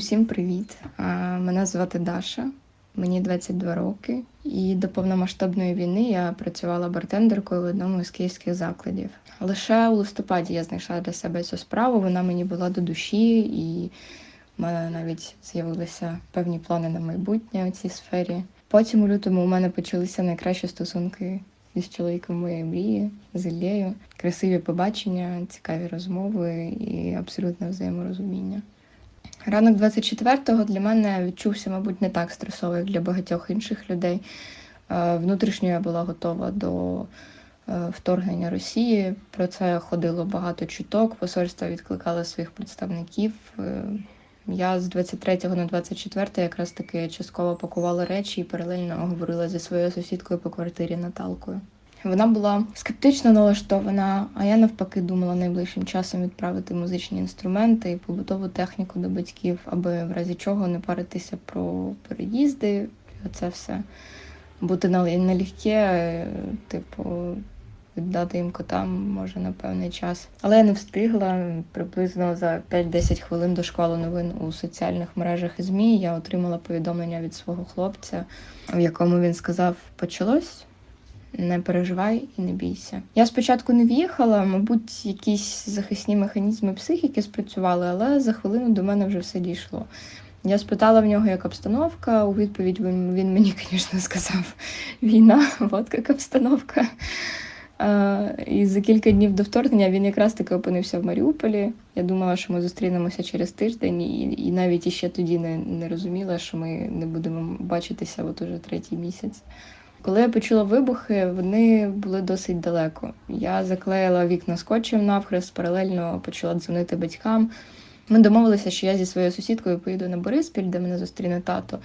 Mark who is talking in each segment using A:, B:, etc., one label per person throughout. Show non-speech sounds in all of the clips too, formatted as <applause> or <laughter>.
A: Усім привіт! Мене звати Даша, мені 22 роки, і до повномасштабної війни я працювала бартендеркою в одному з київських закладів. Лише у листопаді я знайшла для себе цю справу. Вона мені була до душі, і в мене навіть з'явилися певні плани на майбутнє у цій сфері. Потім у лютому у мене почалися найкращі стосунки із чоловіком моєї мрії, з Іллею. Красиві побачення, цікаві розмови і абсолютне взаєморозуміння. Ранок 24-го для мене відчувся, мабуть, не так стресово, як для багатьох інших людей. Е, Внутрішньо я була готова до е, вторгнення Росії. Про це ходило багато чуток. Посольства відкликали своїх представників. Е, Я з 23 на 24 якраз таки частково пакувала речі і паралельно говорила зі своєю сусідкою по квартирі Наталкою. Вона була скептично налаштована, а я навпаки думала найближчим часом відправити музичні інструменти і побутову техніку до батьків, аби в разі чого не паритися про переїзди, оце все. Бути на- налегке, е, типу, віддати їм котам може на певний час. Але я не встигла. Приблизно за 5-10 хвилин до шквалу новин у соціальних мережах і ЗМІ я отримала повідомлення від свого хлопця, в якому він сказав: почалось. Не переживай і не бійся. Я спочатку не в'їхала, мабуть, якісь захисні механізми психіки спрацювали, але за хвилину до мене вже все дійшло. Я спитала в нього, як обстановка. У відповідь він, він мені, звісно, сказав: війна, от як обстановка. Е, І за кілька днів до вторгнення він якраз таки опинився в Маріуполі. Я думала, що ми зустрінемося через тиждень, і, і навіть іще тоді не, не розуміла, що ми не будемо бачитися от уже третій місяць. Коли я почула вибухи, вони були досить далеко. Я заклеїла вікна скотчем навхрест, паралельно почала дзвонити батькам. Ми домовилися, що я зі своєю сусідкою поїду на Бориспіль, де мене зустріне тато.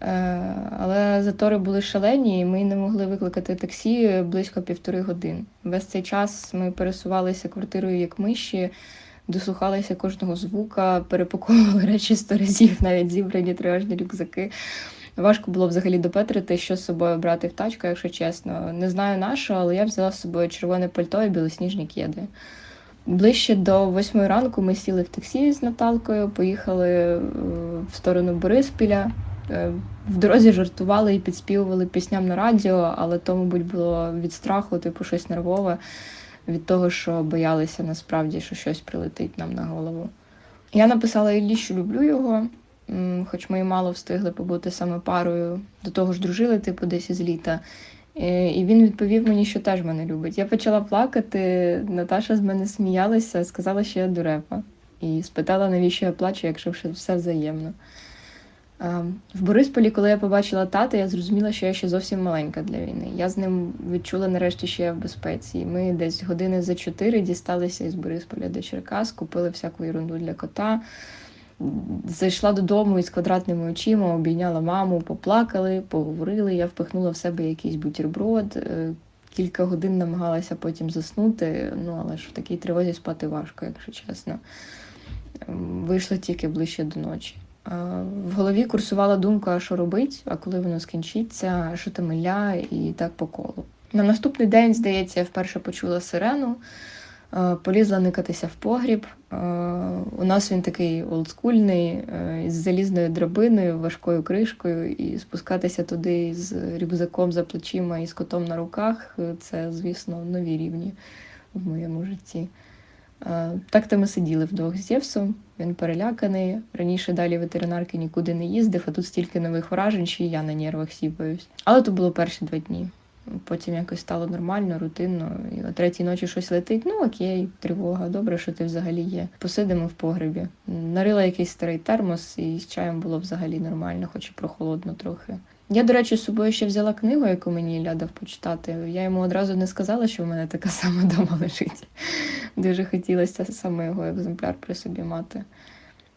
A: Е, Але затори були шалені, і ми не могли викликати таксі близько півтори годин. Весь цей час ми пересувалися квартирою як миші, дослухалися кожного звука, перепаковували речі сто разів, <laughs> навіть зібрані тривожні рюкзаки. Важко було взагалі допетрити, що з собою брати в тачку, якщо чесно. Не знаю на але я взяла з собою червоне пальто і білосніжні кеди. Ближче до восьмої ранку ми сіли в таксі з Наталкою, поїхали е, в сторону Бориспіля. Е, В дорозі жартували і підспівували пісням на радіо, але то, мабуть, було від страху, типу щось нервове, від того, що боялися насправді, що щось прилетить нам на голову. Я написала Іллі, що люблю його, хоч ми і мало встигли побути саме парою, до того ж дружили, типу, десь із літа. Е, І він відповів мені, що теж мене любить. Я почала плакати. Наташа з мене сміялася, сказала, що я дурепа. І спитала, навіщо я плачу, якщо все- взаємно. Е, В Борисполі, коли я побачила тата, я зрозуміла, що я ще зовсім маленька для війни. Я з ним відчула нарешті, що я в безпеці. Ми десь години за чотири дісталися із Борисполя до Черкас, купили всяку ерунду для кота. Зайшла додому із квадратними очима, обійняла маму, поплакали, поговорили. Я впихнула в себе якийсь бутерброд. Е, Кілька годин намагалася потім заснути, ну але ж в такій тривозі спати важко, якщо чесно. Ем, Вийшла тільки ближче до ночі. В голові курсувала думка, що робить, а коли воно скінчиться, що там Ілля, і так по колу. На наступний день, здається, я вперше почула сирену, полізла никатися в погріб. Е, У нас він такий олдскульний, е, із залізною драбиною, важкою кришкою, і спускатися туди з рюкзаком за плечима і з котом на руках е, це, звісно, нові рівні в моєму житті. Е, Так то ми сиділи вдвох з Євсом, Він переляканий. Раніше далі ветеринарки нікуди не їздив, а тут стільки нових вражень, що і я на нервах сіпаюсь. Але то було перші два дні. Потім якось стало нормально, рутинно. І о третій ночі щось летить. Ну окей, тривога, добре, що ти взагалі є. Посидимо в погребі. Нарила якийсь старий термос, і з чаєм було взагалі нормально, хоч і прохолодно трохи. Я, до речі, з собою ще взяла книгу, яку мені Ілля дав почитати. Я йому одразу не сказала, що в мене така сама дома лежить. Дуже хотілося саме його екземпляр при собі мати.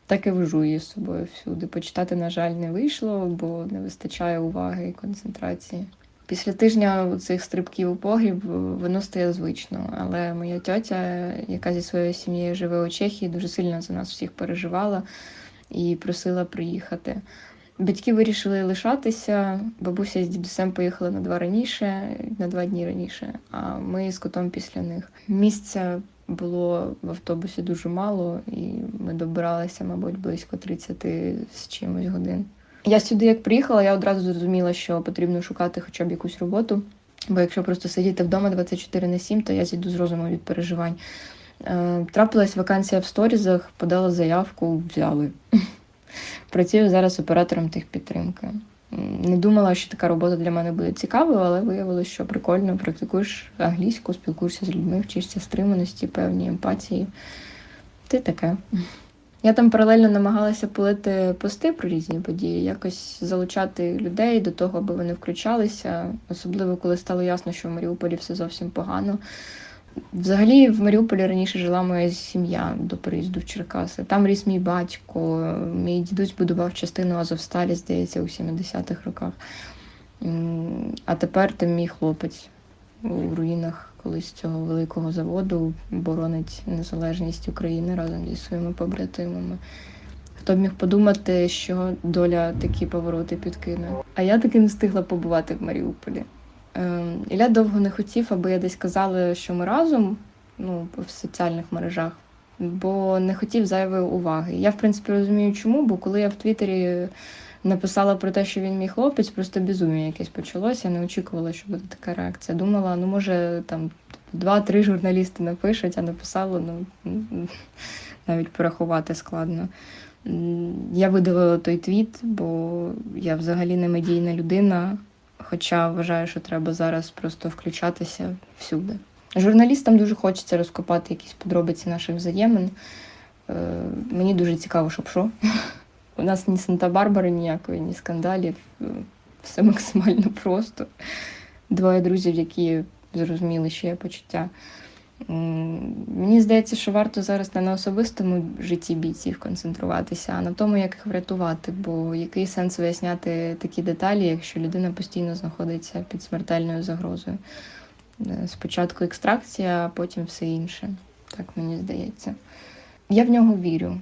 A: Так і вожу її з собою всюди. Почитати, на жаль, не вийшло, бо не вистачає уваги і концентрації. Після тижня цих стрибків у погріб воно стає звично. Але моя тьотя, яка зі своєю сім'єю живе у Чехії, дуже сильно за нас всіх переживала і просила приїхати. Батьки вирішили лишатися. Бабуся з дідусем поїхали на два раніше, на два дні раніше, а ми з котом після них. Місця було в автобусі дуже мало, і ми добиралися, мабуть, близько 30 з чимось годин. Я сюди, як приїхала, я одразу зрозуміла, що потрібно шукати хоча б якусь роботу. Бо якщо просто сидіти вдома 24 на 7, то я зійду з розуму від переживань. Е, Трапилась вакансія в сторізах, подала заявку, взяли. <laughs> Працюю зараз оператором техпідтримки. Не думала, що така робота для мене буде цікавою, але виявилося, що прикольно практикуєш англійську, спілкуєшся з людьми, вчишся стриманості, певній емпатії. Ти таке. Я там паралельно намагалася пилити пости про різні події, якось залучати людей до того, аби вони включалися, особливо коли стало ясно, що в Маріуполі все зовсім погано. Взагалі в Маріуполі раніше жила моя сім'я до переїзду в Черкаси. Там ріс мій батько, мій дідусь будував частину Азовсталі, здається, у 70-х роках. А тепер там мій хлопець у руїнах колись цього великого заводу боронить незалежність України разом зі своїми побратимами. Хто б міг подумати, що доля такі повороти підкине. А я таки не встигла побувати в Маріуполі. Ем, Ілля довго не хотів, аби я десь казала, що ми разом, ну, в соціальних мережах, бо не хотів зайвої уваги. Я, в принципі, розумію, чому, бо коли я в Твіттері написала про те, що він мій хлопець, просто безум'я якесь почалося. Я не очікувала, що буде така реакція. Думала, ну може там два-три журналісти напишуть, а написало, ну <laughs> навіть порахувати складно. Я видалила той твіт, бо я взагалі не медійна людина, хоча вважаю, що треба зараз просто включатися всюди. Журналістам дуже хочеться розкопати якісь подробиці наших взаємин. Е, Мені дуже цікаво, щоб що. <laughs> У нас ні Санта-Барбари ніякої, ні скандалів. Е, Все максимально <laughs> просто. Двоє друзів, які зрозуміли, що є почуття. Мені здається, що варто зараз не на особистому житті бійців концентруватися, а на тому, як їх врятувати. Бо який сенс виясняти такі деталі, якщо людина постійно знаходиться під смертельною загрозою? Е, Спочатку екстракція, а потім все інше. Так мені здається. Я в нього вірю.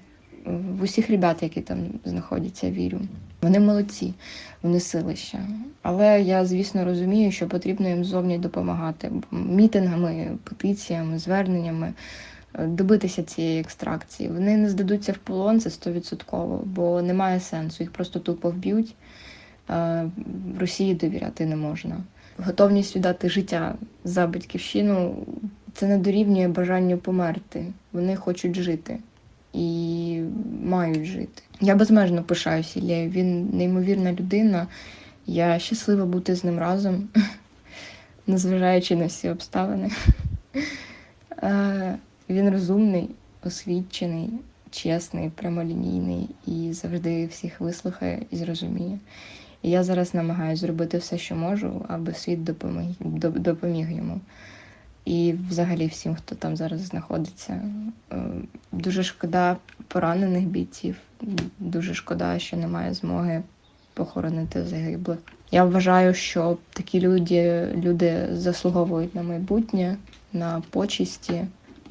A: В усіх ребят, які там знаходяться, вірю. Вони молодці, вони силища. Але я, звісно, розумію, що потрібно їм зовні допомагати мітингами, петиціями, зверненнями е, добитися цієї екстракції. Вони не здадуться в полон, це стовідсотково, бо немає сенсу, їх просто тупо вб'ють. Е, Росії довіряти не можна. Готовність віддати життя за батьківщину це не дорівнює бажанню померти. Вони хочуть жити і мають жити. Я безмежно пишаюся Іллею. Він неймовірна людина. Я щаслива бути з ним разом, <laughs> незважаючи на всі обставини. <laughs> Е, Він розумний, освічений, чесний, прямолінійний і завжди всіх вислухає і зрозуміє. І я зараз намагаюся зробити все, що можу, аби світ допоміг, допоміг йому. І взагалі всім, хто там зараз знаходиться. Е, Дуже шкода поранених бійців. Дуже шкода, що немає змоги похоронити загиблих. Я вважаю, що такі люди, люди заслуговують на майбутнє, на почесті,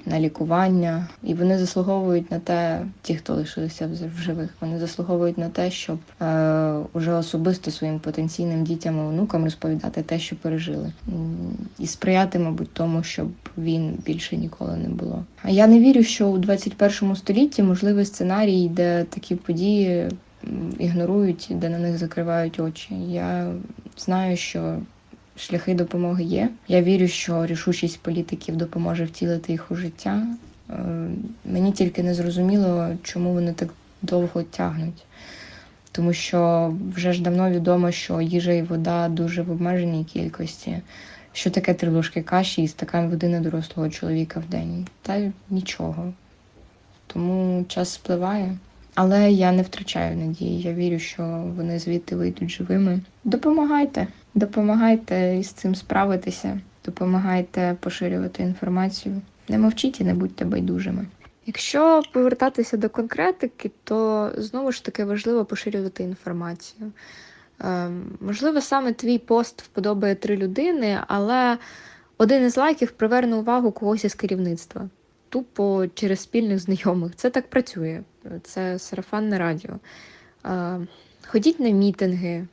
A: на лікування, і вони заслуговують на те, ті, хто лишилися в живих, вони заслуговують на те, щоб е, уже особисто своїм потенційним дітям і онукам розповідати те, що пережили, і сприяти, мабуть, тому, щоб він більше ніколи не було. А я не вірю, що у 21 столітті можливий сценарій, де такі події ігнорують, де на них закривають очі. Я знаю, що шляхи допомоги є. Я вірю, що рішучість політиків допоможе втілити їх у життя. Е, Мені тільки не зрозуміло, чому вони так довго тягнуть. Тому що вже ж давно відомо, що їжа і вода дуже в обмеженій кількості. Що таке три ложки каші і стакан води на дорослого чоловіка в день? Та нічого. Тому час спливає. Але я не втрачаю надії. Я вірю, що вони звідти вийдуть живими. Допомагайте, допомагайте із цим справитися, допомагайте поширювати інформацію. Не мовчіть і не будьте байдужими. Якщо повертатися до конкретики, то знову ж таки важливо поширювати інформацію. Е, можливо, саме твій пост вподобає три людини, але один із лайків приверне увагу когось із керівництва. Тупо через спільних знайомих. Це так працює. Це сарафанне радіо. Е, ходіть на мітинги,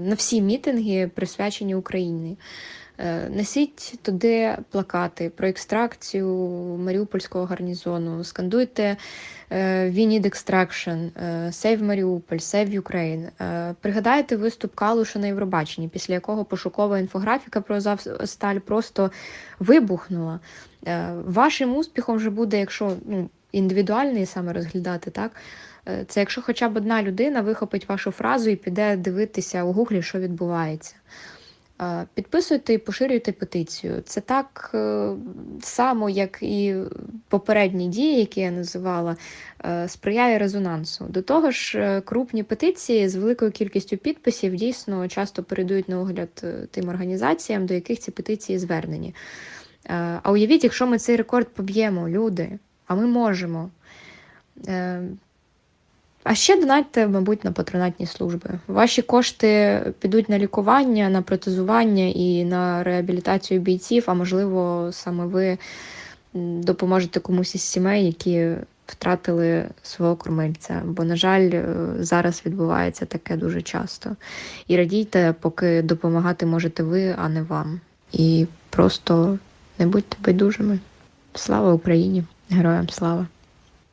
A: на всі мітинги, присвячені Україні. Е, Несіть туди плакати про екстракцію Маріупольського гарнізону, скандуйте е, «We need extraction», е, «Save Mariupol», «Save Ukraine». Е, Пригадайте виступ Калуша на Євробаченні, після якого пошукова інфографіка про Азовсталь просто вибухнула. Е, Вашим успіхом вже буде, якщо ну, індивідуальний саме розглядати, так? Е, Це якщо хоча б одна людина вихопить вашу фразу і піде дивитися у гуглі, що відбувається. Е, Підписуйте і поширюйте петицію. Це так е, само, як і попередні дії, які я називала, сприяє резонансу. До того ж, крупні петиції з великою кількістю підписів дійсно часто передають на огляд тим організаціям, до яких ці петиції звернені. А уявіть, якщо ми цей рекорд поб'ємо, люди, а ми можемо. А ще донатьте, мабуть, на патронатні служби. Ваші кошти підуть на лікування, на протезування і на реабілітацію бійців, а можливо, саме ви допоможете комусь із сімей, які втратили свого кормильця. Бо, на жаль, е, зараз відбувається таке дуже часто. І радійте, поки допомагати можете ви, а не вам. І просто не будьте байдужими. Слава Україні! Героям слава!